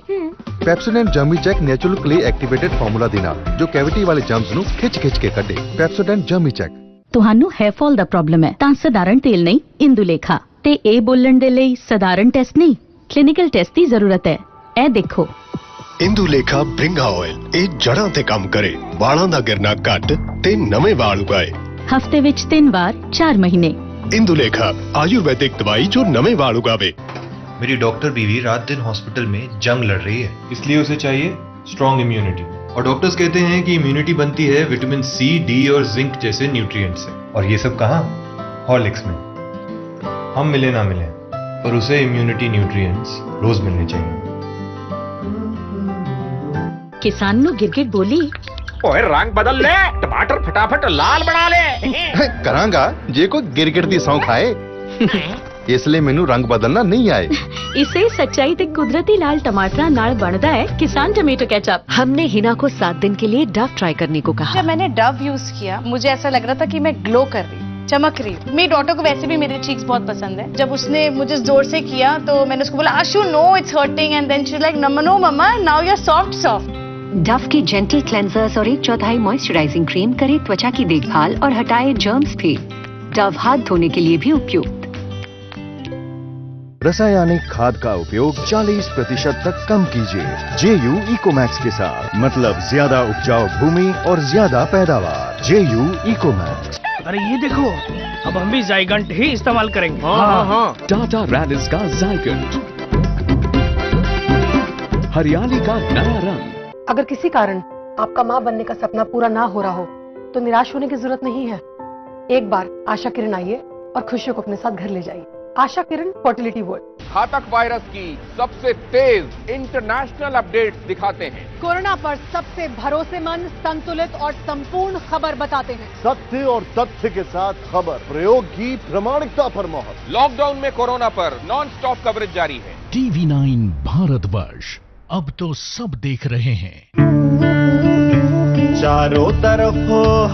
[SPEAKER 11] ਪੈਪਸੋਡੈਂਟ ਜਰਮੀ ਚੈੱਕ ਨੇਚਰਲ ਕਲੀ ਐਕਟੀਵੇਟਿਡ ਫਾਰਮੂਲਾ ਦੇ ਨਾਲ ਜੋ ਕੈਵਿਟੀ ਵਾਲੇ ਜਰਮਸ ਨੂੰ ਖਿੱਚ-ਖਿੱਚ ਕੇ ਕੱਢੇ। ਪੈਪਸੋਡੈਂਟ ਜਰਮੀ ਚੈੱਕ
[SPEAKER 8] ਤੁਹਾਨੂੰ ਹੈਅ ਫਾਲ ਦਾ ਪ੍ਰੋਬਲਮ ਹੈ ਤਾਂ ਸਧਾਰਨ ਤੇਲ ਨਹੀਂ ਇੰਦੂਲੇਖਾ। ਤੇ ਇਹ ਬੋਲਣ ਦੇ ਲਈ ਸਧਾਰਨ ਟੈਸਟ ਨਹੀਂ ਕਲੀਨਿਕਲ ਟੈਸਟ ਦੀ ਜ਼ਰੂਰਤ ਹੈ। ਇਹ ਦੇਖੋ।
[SPEAKER 12] ਇੰਦੂਲੇਖਾ ਬ੍ਰਿੰਗਾ ਆਇਲ ਇਹ ਜੜਾਂ ਤੇ ਕੰਮ ਕਰੇ। ਵਾਲਾਂ ਦਾ ਗਿਰਨਾ ਘੱਟ ਤੇ ਨਵੇਂ ਵਾਲ ਉਗਾਏ।
[SPEAKER 8] ਹਫ਼ਤੇ ਵਿੱਚ ਤਿੰਨ ਵਾਰ 4 ਮਹੀਨੇ।
[SPEAKER 12] ਇੰਦੂਲੇਖਾ ਆਯੁਰਵੈਦਿਕ ਦਵਾਈ ਜੋ ਨਵੇਂ ਵਾਲ ਉਗਾਵੇ।
[SPEAKER 11] मेरी डॉक्टर बीवी रात दिन हॉस्पिटल में जंग लड़ रही है। इसलिए उसे चाहिए स्ट्रॉन्ग इम्यूनिटी और डॉक्टर्स कहते हैं कि इम्यूनिटी बनती है विटामिन सी डी और जिंक जैसे न्यूट्रिएंट्स से। और ये सब कहा? हॉर्लिक्स में। हम मिले ना मिले पर उसे इम्यूनिटी न्यूट्रिएंट्स रोज मिलने चाहिए।
[SPEAKER 8] किसान नु गिरगिट
[SPEAKER 7] बोली ओए रंग बदल ले टमाटर फटाफट लाल बना
[SPEAKER 11] ले। (laughs) करांगा जे को गिरगिट दी सौ खाए (laughs) इसलिए मेनू रंग बदलना नहीं आए।
[SPEAKER 8] इसे सच्चाई तक कुदरती लाल टमाटर नाल बनता है। किसान टमेटो कैचअप
[SPEAKER 9] हमने हिना को सात दिन के लिए डव ट्राई करने को कहा।
[SPEAKER 6] जब मैंने डव यूज़ किया मुझे ऐसा लग रहा था कि मैं ग्लो कर रही चमक रही मेरी डॉटर को वैसे भी मेरे चीक्स बहुत पसंद है। जब उसने मुझे ज़ोर से किया तो मैंने उसको बोला Ashu no it's hurting and then she like नमनो mama now you are soft soft
[SPEAKER 9] Dove की जेंटल क्लेंजर्स और एक चौथाई मॉइस्चराइजिंग क्रीम करे त्वचा की देखभाल और हटाए जर्म्स भी डव हाथ धोने के लिए भी उपयोग।
[SPEAKER 11] रासायनिक खाद का उपयोग 40 प्रतिशत तक कम कीजिए। जे यू इकोमैक्स के साथ। मतलब ज़्यादा उपजाऊ भूमि और ज़्यादा पैदावार। जे यू इकोमैक्स
[SPEAKER 7] अरे ये देखो अब हम भी जाइगंट ही इस्तेमाल करेंगे। हाँ हाँ
[SPEAKER 13] टाटा रैडिस का जायकंट हरियाली का नया रंग।
[SPEAKER 6] अगर किसी कारण आपका माँ बनने का सपना पूरा ना हो रहा हो तो निराश होने की ज़रूरत नहीं है। एक बार आशा किरण आइए और खुशियों को अपने साथ घर ले जाइए। आशा किरण फर्टिलिटी वर्ल्ड
[SPEAKER 13] घातक वायरस की सबसे तेज इंटरनेशनल अपडेट दिखाते हैं।
[SPEAKER 6] कोरोना पर सबसे भरोसेमंद संतुलित और संपूर्ण खबर बताते हैं।
[SPEAKER 11] सत्य और तथ्य के साथ खबर प्रयोग की प्रमाणिकता पर मोहर।
[SPEAKER 13] लॉकडाउन में कोरोना पर नॉन स्टॉप कवरेज जारी है।
[SPEAKER 7] टीवी नाइन भारत वर्ष अब तो सब देख रहे हैं।
[SPEAKER 10] चारों तरफ़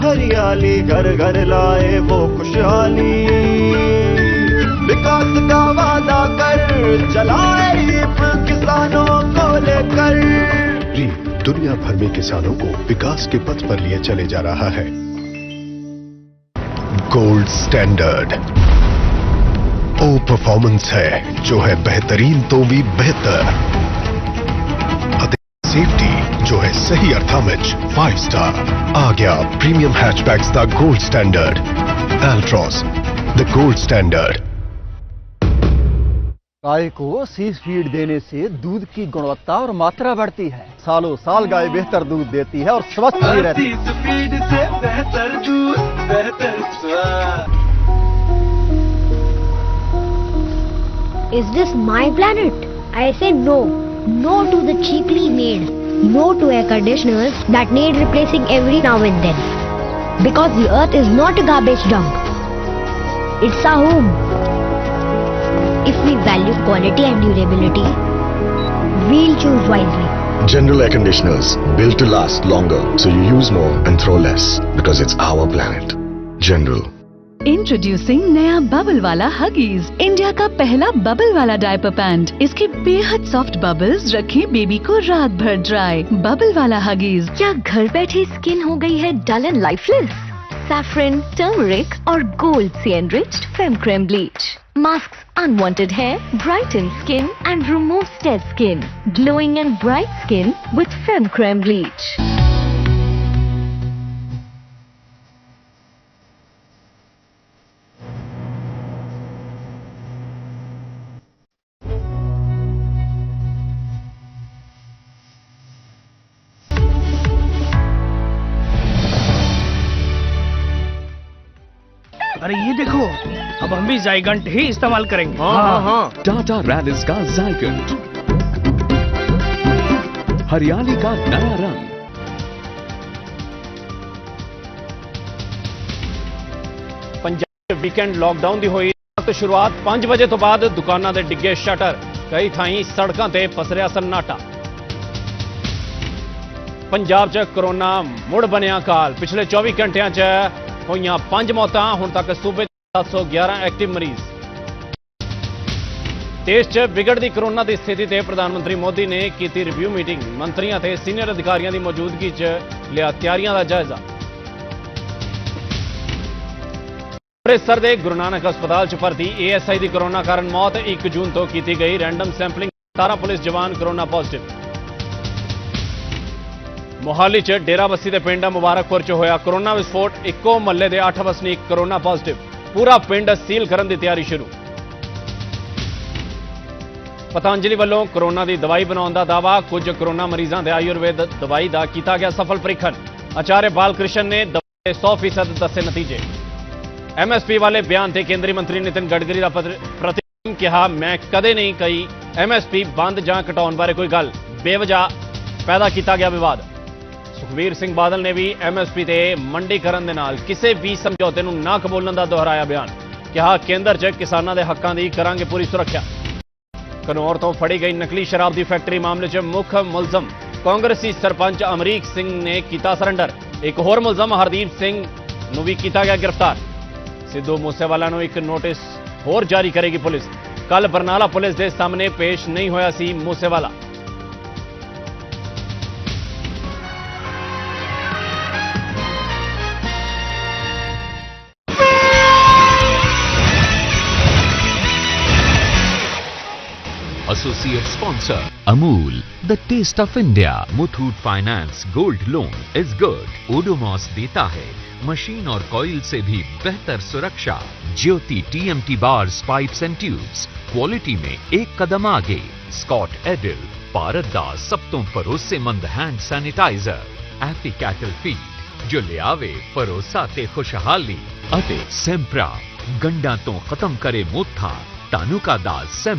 [SPEAKER 10] हरियाली घर घर लाए वो खुशहाली। विकास का वादा कर चलाए किसानों को लेकर।
[SPEAKER 12] दुनिया भर में किसानों को विकास के पथ पर लिए चले जा रहा है। गोल्ड स्टैंडर्ड ओ परफॉर्मेंस है, जो है बेहतरीन तो भी बेहतर। सेफ्टी जो है सही अर्थामच। फाइव स्टार आ गया premium hatchbacks the gold standard Altroz the gold standard
[SPEAKER 10] गाय को सीस फ़ीड देने से दूध की गुणवत्ता और मात्रा बढ़ती है। सालों साल गाय बेहतर दूध देती है और स्वस्थ भी रहती है।
[SPEAKER 6] Is this my planet I say no no to the cheaply made no to air conditioner that need replacing every now and then because the earth is not a garbage dump it's a home If we value quality and durability, we'll choose wisely.
[SPEAKER 12] General air conditioners built to last longer so you use more and throw less because it's our planet. General
[SPEAKER 8] introducing नया बबल वाला हगीज इंडिया का पहला बबल वाला डायपर पैंट इसके बेहद सॉफ्ट बबल्स रखें बेबी को रात भर ड्राई बबल वाला हगीज
[SPEAKER 9] क्या घर बैठे स्किन हो गई है dull and lifeless
[SPEAKER 14] saffron, turmeric or gold sea enriched Fem Creme Bleach. Masks unwanted hair, brightens skin and removes dead skin. Glowing and bright skin with Fem Creme Bleach.
[SPEAKER 15] अरे ये देखो अब हम भी जाइगंट ही इस्तेमाल करेंगे।
[SPEAKER 7] हाँ, हाँ।
[SPEAKER 16] हाँ, टाटा रैलिस का जाइगंट हरियाली का नया रंग।
[SPEAKER 4] वीकेंड लॉकडाउन की हुई। तो शुरुआत पाँच बजे तो बाद दुकाना के डिगे शटर कई थाई सड़क से पसरिया सन्नाटा। पंजाब च कोरोना मुड़ बनिया काल। पिछले चौबी घंटे च ਹੋਈਆਂ 5 ਮੌਤਾਂ, ਹੁਣ ਤੱਕ ਸੂਬੇ 711 ਐਕਟਿਵ ਮਰੀਜ਼। ਦੇਸ਼ 'ਚ ਵਿਗੜਦੀ ਕਰੋਨਾ ਦੀ ਸਥਿਤੀ ਤੇ ਪ੍ਰਧਾਨ ਮੰਤਰੀ ਮੋਦੀ ਨੇ ਕੀਤੀ ਰਿਵਿਊ ਮੀਟਿੰਗ। ਮੰਤਰੀਆਂ ਤੇ ਸੀਨੀਅਰ ਅਧਿਕਾਰੀਆਂ ਦੀ ਮੌਜੂਦਗੀ 'ਚ ਲਿਆ ਤਿਆਰੀਆਂ ਦਾ ਜਾਇਜ਼ਾ। ਅੰਮ੍ਰਿਤਸਰ ਦੇ ਗੁਰੂ ਨਾਨਕ ਹਸਪਤਾਲ 'ਚ ਭਰਤੀ ਏਐਸਆਈ ਦੀ ਕਰੋਨਾ ਕਾਰਨ ਮੌਤ 1 ਜੂਨ ਤੋਂ ਕੀਤੀ ਗਈ। ਰੈਂਡਮ ਸੈਂਪਲਿੰਗ 17 ਪੁਲਿਸ ਜਵਾਨ ਕਰੋਨਾ ਪੋਜ਼ਿਟਿਵ। ਮੋਹਾਲੀ 'ਚ ਡੇਰਾਬੱਸੀ ਦੇ ਪਿੰਡ ਮੁਬਾਰਕਪੁਰ 'ਚ ਹੋਇਆ ਕਰੋਨਾ ਵਿਸਫੋਟ। ਇੱਕੋ ਮਹੱਲੇ ਦੇ 8 ਵਸਨੀਕ ਕਰੋਨਾ ਪੋਜ਼ਿਟਿਵ ਪੂਰਾ ਪਿੰਡ ਸੀਲ ਕਰਨ ਦੀ ਤਿਆਰੀ ਸ਼ੁਰੂ। ਪਤੰਜਲੀ ਵੱਲੋਂ ਕਰੋਨਾ ਦੀ ਦਵਾਈ ਬਣਾਉਣ ਦਾ ਦਾਵਾ ਕੁਝ ਕਰੋਨਾ ਮਰੀਜ਼ਾਂ ਦੇ ਆਯੁਰਵੇਦ ਦਵਾਈ ਦਾ ਕੀਤਾ ਗਿਆ ਸਫਲ ਪ੍ਰੀਖਣ। ਆਚਾර්य ਬਾਲਕ੍ਰਿਸ਼ਨ ਨੇ ਦਵਾਈ ਦੇ 100% ਦੱਸੇ ਨਤੀਜੇ। ਐਮਐਸਪੀ ਵਾਲੇ ਬਿਆਨ ਤੇ ਕੇਂਦਰੀ ਮੰਤਰੀ ਨਿਤਿਨ ਗਡਕਰੀ ਦਾ ਪੱਤਰ- ਪ੍ਰਤੀਕਰਮ ਕਿਹਾ, ਮੈਂ ਕਦੇ ਨਹੀਂ ਕਹੀ ਐਮਐਸਪੀ ਬੰਦ ਜਾਂ ਘਟਾਉਣ ਬਾਰੇ ਕੋਈ ਗੱਲ। ਬੇਵਜਾ ਪੈਦਾ ਕੀਤਾ ਗਿਆ ਵਿਵਾਦ। ਸੁਖਬੀਰ ਸਿੰਘ ਬਾਦਲ ਨੇ ਵੀ ਐਮਐਸਪੀ ਤੇ ਮੰਡੀਕਰਨ ਦੇ ਨਾਲ ਕਿਸੇ ਵੀ ਸਮਝੌਤੇ ਨੂੰ ਨਾ ਕਬੂਲਣ ਦਾ ਦੁਹਰਾਇਆ ਬਿਆਨ। ਕਿਹਾ, ਕੇਂਦਰ 'ਚ ਕਿਸਾਨਾਂ ਦੇ ਹੱਕਾਂ ਦੀ ਕਰਾਂਗੇ ਪੂਰੀ ਸੁਰੱਖਿਆ। ਕਨੌਰ ਤੋਂ ਫੜੀ ਗਈ ਨਕਲੀ ਸ਼ਰਾਬ ਦੀ ਫੈਕਟਰੀ ਮਾਮਲੇ 'ਚ ਮੁੱਖ ਮੁਲਜ਼ਮ ਕਾਂਗਰਸੀ ਸਰਪੰਚ ਅਮਰੀਕ ਸਿੰਘ ਨੇ ਕੀਤਾ ਸਰੈਂਡਰ। ਇੱਕ ਹੋਰ ਮੁਲਜ਼ਮ, ਹਰਦੀਪ ਸਿੰਘ ਨੂੰ ਵੀ ਕੀਤਾ ਗਿਆ ਗ੍ਰਿਫਤਾਰ। ਸਿੱਧੂ ਮੂਸੇਵਾਲਾ ਨੂੰ ਇੱਕ ਨੋਟਿਸ ਹੋਰ ਜਾਰੀ ਕਰੇਗੀ ਪੁਲਿਸ। ਕੱਲ ਬਰਨਾਲਾ ਪੁਲਿਸ ਦੇ ਸਾਹਮਣੇ ਪੇਸ਼ ਨਹੀਂ ਹੋਇਆ ਸੀ Moosewala.
[SPEAKER 16] Associate sponsor Amul, the taste of India. Muthoot Finance Gold Loan is good. Odomos देता है मशीन और कॉइल से भी बेहतर सुरक्षा Jyoti TMT bars pipes and tubes quality में एक कदम आगे स्कॉट एडिल ਭਾਰਤ ਦਾ ਸਭ ਤੋਂ ਭਰੋਸੇਮੰਦ ਹੈਂਡ ਸੈਨੀਟਾਈਜ਼ਰ ਐਫੀ ਕੈਟਲ ਫੀਡ ਜੋ ਲਿਆਵੇ ਭਰੋਸਾ ਤੇ ਖੁਸ਼ਹਾਲੀ ਅਤੇ ਸੈਂਪਰਾ ਗੰਡਾਂ ਤੋਂ ਖਤਮ ਕਰੇ ਮੋਥਾ ਤਾਨੂਕਾ ਦਾ ਸੈਂਪਰਾ